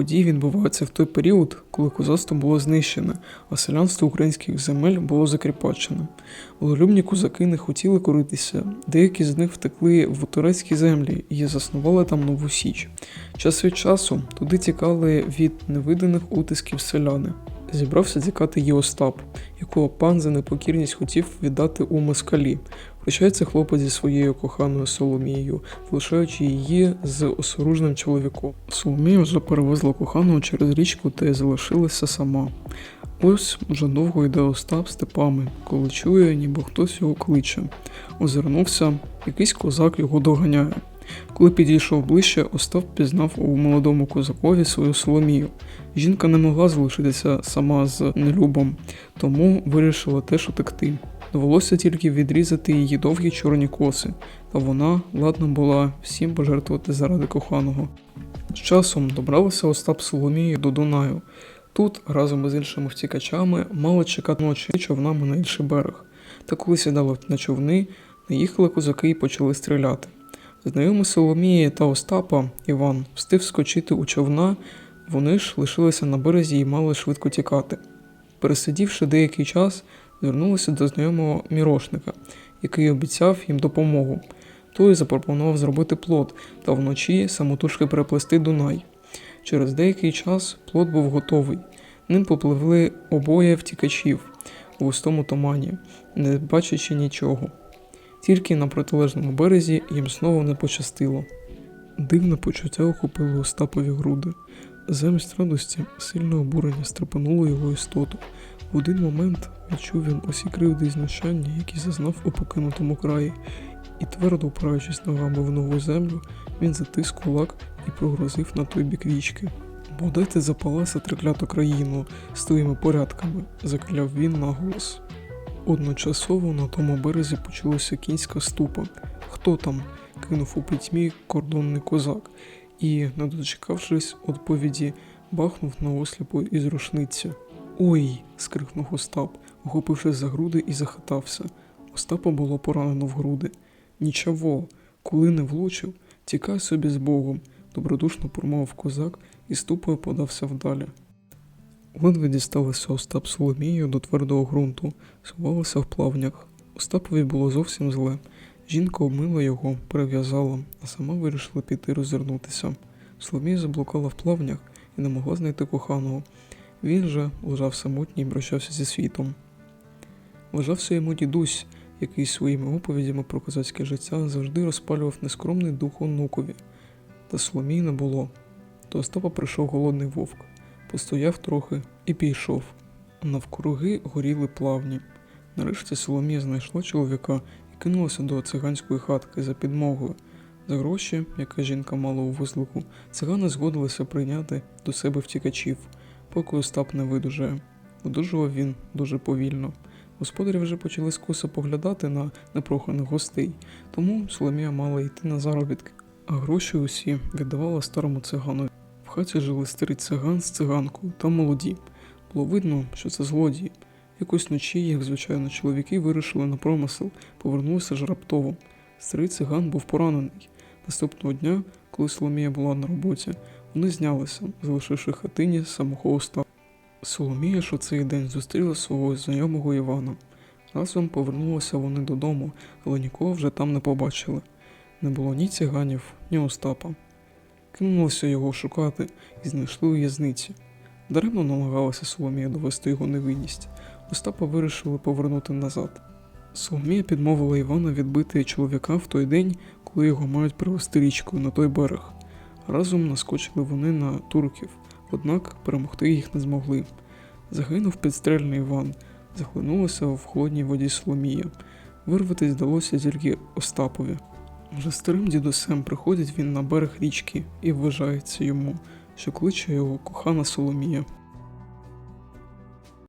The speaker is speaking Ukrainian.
Події відбуваються в той період, коли козацтво було знищене, а селянство українських земель було закріпачене. Волелюбні козаки не хотіли коритися, деякі з них втекли в турецькі землі і заснували там нову січ. Час від часу туди тікали від невиданих утисків селяни. Зібрався тікати і Остап, якого пан за непокірність хотів віддати у москалі. Прощається хлопець зі своєю коханою Соломією, залишаючи її з осоружним чоловіком. Соломія вже перевезла коханого через річку та й залишилася сама. Ось вже довго йде Остап степами, коли чує, ніби хтось його кличе. Озирнувся, якийсь козак його доганяє. Коли підійшов ближче, Остап пізнав у молодому козакові свою Соломію. Жінка не могла залишитися сама з нелюбом, тому вирішила теж утекти. Довелося тільки відрізати її довгі чорні коси, та вона ладна була всім пожертвувати заради коханого. З часом добралася Остап Соломії до Дунаю. Тут, разом із іншими втікачами, мали чекати ночі човнами на інший берег. Та коли сідали на човни, наїхали козаки і почали стріляти. Знайомі Соломії та Остапа Іван встиг скочити у човна, вони ж лишилися на березі і мали швидко тікати. Пересидівши деякий час, звернулися до знайомого мірошника, який обіцяв їм допомогу. Той запропонував зробити плот та вночі самотужки переплести Дунай. Через деякий час плот був готовий. Ним попливли обоє втікачів у густому тумані, не бачачи нічого. Тільки на протилежному березі їм знову не пощастило. Дивне почуття охопило Остапові груди. Замість радості сильне обурення стрепануло його істоту. В один момент відчув він усі кривди і знущання, які зазнав у покинутому краї, і твердо опираючись ногами в нову землю, він затис кулак і прогрозив на той бік річки. Бодай ти запалася трикляту країну з твоїми порядками, закляв він наголос. Одночасово на тому березі почулася кінська ступа. Хто там? кинув у пітьмі кордонний козак і, не дочекавшись відповіді, бахнув на осліпу із рушниці. Ой. скрикнув Остап, охопившись за груди і захитався. Остапа було поранено в груди. Нічого, коли не влучив, тікай собі з Богом, добродушно промовив козак і ступою подався вдалі. Ледве дісталися Остап Соломією до твердого ґрунту, сховалися в плавнях. Остапові було зовсім зле. Жінка обмила його, перев'язала, а сама вирішила піти розвернутися. Соломія заблукала в плавнях і не могла знайти коханого. Він же лежав самотній і прощався зі світом. Вважався йому дідусь, який своїми оповідями про козацьке життя завжди розпалював нескромний дух онукові. Та Соломії не було. До Остапа прийшов голодний вовк, постояв трохи і пішов. Навкруги горіли плавні. Нарешті Соломія знайшла чоловіка кинулася до циганської хатки за підмогою. За гроші, яке жінка мала у вузлику, цигани згодилися прийняти до себе втікачів, поки Остап не видужає. Одужував він дуже повільно. Господарі вже почали скоса поглядати на непроханих гостей, тому Соломія мала йти на заробітки, а гроші усі віддавала старому цигану. В хаті жили старий циган з циганкою та молоді. Було видно, що це злодії. Якось вночі, як звичайно, чоловіки вирішили на промисел, повернулися ж раптово. Старий циган був поранений. Наступного дня, коли Соломія була на роботі, вони знялися, залишивши хатині самого Остапа. Соломія у цей день зустріла свого знайомого Івана. Разом повернулися вони додому, але нікого вже там не побачили. Не було ні циганів, ні Остапа. Кинулися його шукати і знайшли у в'язниці. Даремно намагалася Соломія довести його невинність. Остапа вирішили повернути назад. Соломія підмовила Івана відбити чоловіка в той день, коли його мають привезти річкою на той берег. Разом наскочили вони на турків, однак перемогти їх не змогли. Загинув підстрельний Іван, захлинулася в холодній воді Соломія. Вирватись вдалося тільки Остапові. Вже старим дідусем приходить він на берег річки і вважається йому, що кличе його кохана Соломія.